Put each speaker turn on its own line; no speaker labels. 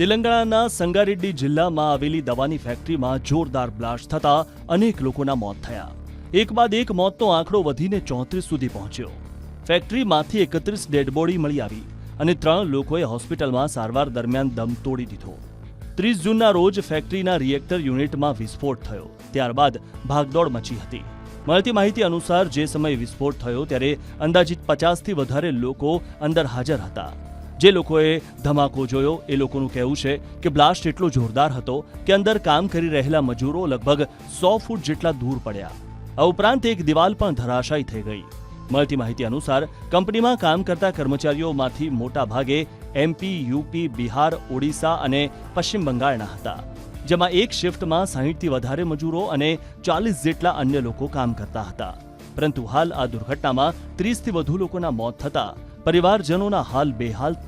તેલંગાણાના સંગારેડ્ડી જિલ્લામાં આવેલી દવાની ફેક્ટરીમાં જોરદાર બ્લાસ્ટ થતા અનેક લોકોના મોત થયા. એક બાદ એક મોતનો આંકડો વધીને ચોત્રીસ સુધી પહોંચ્યો. ફેક્ટરીમાંથી એકત્રીસ ડેડબોડી મળી આવી અને ત્રણ લોકોએ હોસ્પિટલમાં સારવાર દરમિયાન દમ તોડી દીધો. ત્રીસ જૂનના રોજ ફેક્ટરીના રિએક્ટર યુનિટમાં વિસ્ફોટ થયો. ત્યારબાદ ભાગદોડ મચી હતી. મળતી માહિતી અનુસાર જે સમયે વિસ્ફોટ થયો ત્યારે અંદાજિત પચાસથી વધારે લોકો અંદર હાજર હતા. જે લોકોએ ધમાકો જોયો, એ લોકોનું કહેવું છે કે બ્લાસ્ટ એટલો જોરદાર હતો કે અંદર કામ કરી રહેલા મજૂરો લગભગ સો ફૂટ જેટલા દૂર પડ્યા. આ ઉપરાંત એક દિવાલ પણ ધરાશાયી થઈ ગઈ. મળતી માહિતી અનુસાર, કંપનીમાં કામ કરતા કર્મચારીઓમાંથી મોટા ભાગે એમપી યુપી બિહાર, ઓડિશા અને પશ્ચિમ બંગાળના હતા, જેમાં એક શિફ્ટમાં સાહીઠથી વધારે મજૂરો અને ચાલીસ જેટલા અન્ય લોકો કામ કરતા હતા. પરંતુ હાલ આ દુર્ઘટનામાં ત્રીસથી વધુ લોકોના મોત થતા, પરિવારજનોના હાલ બેહાલ